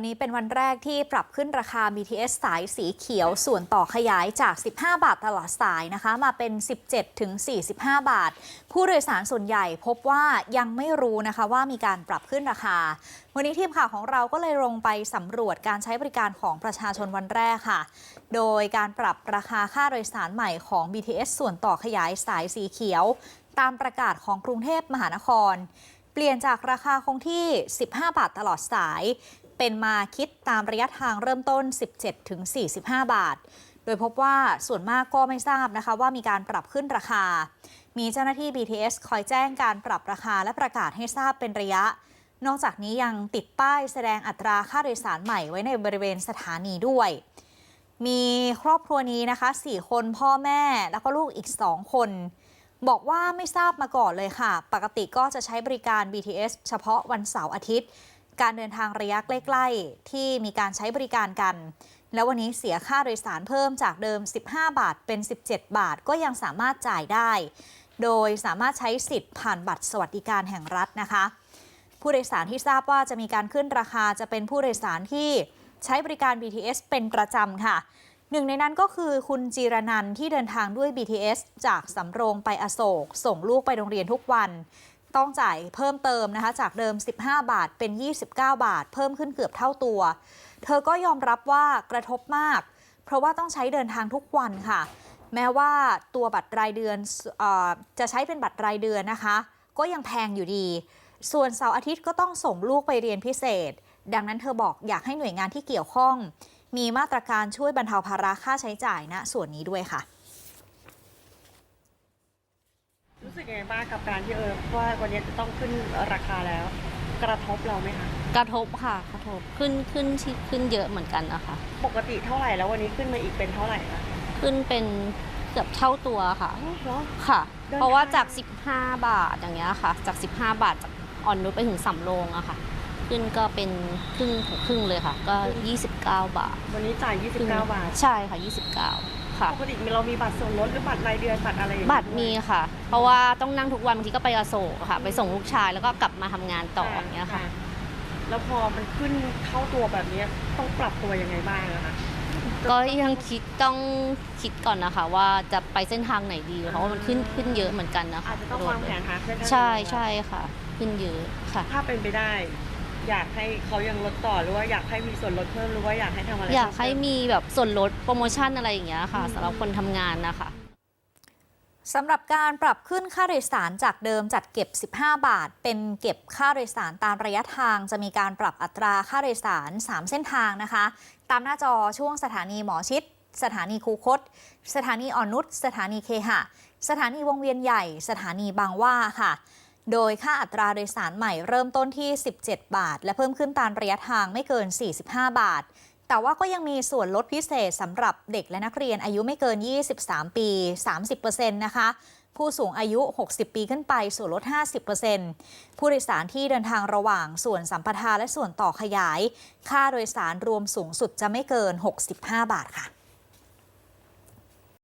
วันนี้เป็นวันแรกที่ปรับขึ้นราคา BTS สายสีเขียวส่วนต่อขยายจาก 15 บาทตลอดสายนะคะ มาเป็น 17 ถึง 45 บาท ผู้โดยสารส่วนใหญ่พบว่ายังไม่รู้นะคะว่ามีการปรับขึ้นราคา วันนี้ทีมข่าวของเราก็เลยลงไปสำรวจการใช้บริการของประชาชนวันแรกค่ะ โดยการปรับราคาค่าโดยสารใหม่ของ BTS ส่วนต่อขยายสายสีเขียว ตามประกาศของกรุงเทพมหานคร เปลี่ยนจากราคาคงที่ 15 บาทตลอดสาย เป็นมาคิดตามระยะทางเริ่มต้น 17-45 บาท โดยพบว่าส่วนมากก็ไม่ทราบนะคะว่ามีการปรับขึ้นราคา มีเจ้าหน้าที่ BTS คอยแจ้งการปรับราคาและประกาศให้ทราบเป็นระยะ นอกจากนี้ยังติดป้ายแสดงอัตราค่าโดยสารใหม่ไว้ในบริเวณสถานีด้วย มีครอบครัวนี้นะคะ 4 คนพ่อแม่แล้วก็ลูกอีก 2 คนบอกว่าไม่ทราบมาก่อนเลยค่ะ ปกติก็จะใช้บริการ BTS เฉพาะวันเสาร์อาทิตย์ การเดินทางระยะใกล้ๆ ที่มีการใช้บริการกัน แล้ววันนี้เสียค่าโดยสารเพิ่มจากเดิม 15 บาทเป็น 17 บาทก็ยังสามารถจ่ายได้ โดยสามารถใช้สิทธิ์ผ่านบัตรสวัสดิการแห่งรัฐนะคะ ผู้โดยสารที่ทราบว่าจะมีการขึ้นราคาจะเป็นผู้โดยสารที่ใช้บริการ BTS เป็นประจำค่ะหนึ่งในนั้นก็คือคุณจีรนันท์ที่เดินทางด้วย BTS จากสำโรงไปอโศก ส่งลูกไปโรงเรียนทุกวัน ต้องจ่ายเพิ่มเติมนะคะ จากเดิม 15 บาทเป็น 29 บาท เพิ่มขึ้นเกือบเท่าตัว เธอก็ยอมรับว่ากระทบมาก เพราะว่าต้องใช้เดินทางทุกวันค่ะ แม้ว่าตัวบัตรรายเดือนอจะใช้เป็นบัตรรายเดือนนะคะ ก็ยังแพงอยู่ดี ส่วนเสาร์อาทิตย์ก็ต้องส่งลูกไปเรียนพิเศษ ดังนั้นเธอบอกอยากให้หน่วยงานที่เกี่ยวข้อง มีมาตรการช่วยบรรเทาภาระค่าใช้จ่ายณส่วนนี้ด้วยค่ะ รู้สึก ยังไงบ้างกับการที่เออว่าวันนี้จะต้องขึ้นราคาแล้ว กระทบเราไหมคะกระทบค่ะกระทบขึ้นขึ้นที่ขึ้นเยอะเหมือนกันนะคะ ปกติเท่าไหร่แล้ววันนี้ขึ้นมาอีกเป็นเท่าไหร่คะขึ้นเป็นเกือบเท่าตัวค่ะอ๋อเหรอค่ะเดินเพราะว่าทางจาก 15 บาทอย่างเงี้ยค่ะ จาก 15 บาทจากอ่อนนุชไปถึงสำโรงอะค่ะ ขึ้นก็เป็นครึ่งของครึ่งเลยค่ะ ก็ 29 บาท วันนี้จ่าย 29 บาท ใช่ค่ะ 29 ค่ะ ปกติเรามีบัตรส่วนลดหรือบัตรรายเดือนบัตรอะไรอย่างเงี้ยบัตรมีค่ะ เพราะว่าต้องนั่งทุกวันบางทีก็ไปอโศกค่ะ ไปส่งลูกชายแล้วก็กลับมาทำงานต่ออย่างเงี้ยค่ะ แล้วพอมันขึ้นเท่าตัวแบบนี้ต้องปรับตัวยังไงบ้างอะคะ ก็ยังคิดต้องคิดก่อนนะคะว่าจะไปเส้นทางไหนดี เพราะว่ามันขึ้นขึ้นเยอะเหมือนกันนะคะอาจจะต้องวางแผนหาเส้นทางใช่ใช่ค่ะ ขึ้นเยอะค่ะ ถ้าเป็นไปได้ อยากให้เขายังลดต่อหรือว่าอยากให้มีส่วนลดเพิ่มหรือว่าอยากให้ทำอะไรอยากให้เพิ่มมีแบบส่วนลดโปรโมชั่นอะไรอย่างเงี้ยค่ะอืมสำหรับคนทำงานนะคะสำหรับการปรับขึ้นค่าโดยสารจากเดิมจัดเก็บ 15 บาท เป็นเก็บค่าโดยสารตามระยะทาง จะมีการปรับอัตราค่าโดยสาร 3 เส้นทางนะคะ ตามหน้าจอช่วงสถานีหมอชิด สถานีคูคต สถานีอ่อนนุชสถานีเคหะ สถานีวงเวียนใหญ่ สถานีบางหว่าค่ะ โดยค่าอัตราโดยสารใหม่เริ่มต้นที่ 17 บาท และเพิ่มขึ้นตามระยะทางไม่เกิน 45 บาท แต่ว่าก็ยังมีส่วนลดพิเศษสำหรับเด็กและนักเรียนอายุไม่เกิน 23 ปี 30%นะคะ ผู้สูงอายุ 60 ปีขึ้นไปส่วนลด 50%ผู้โดยสารที่เดินทางระหว่างส่วนสัมปทานและส่วนต่อขยาย ค่าโดยสารรวมสูงสุดจะไม่เกิน 65 บาทค่ะ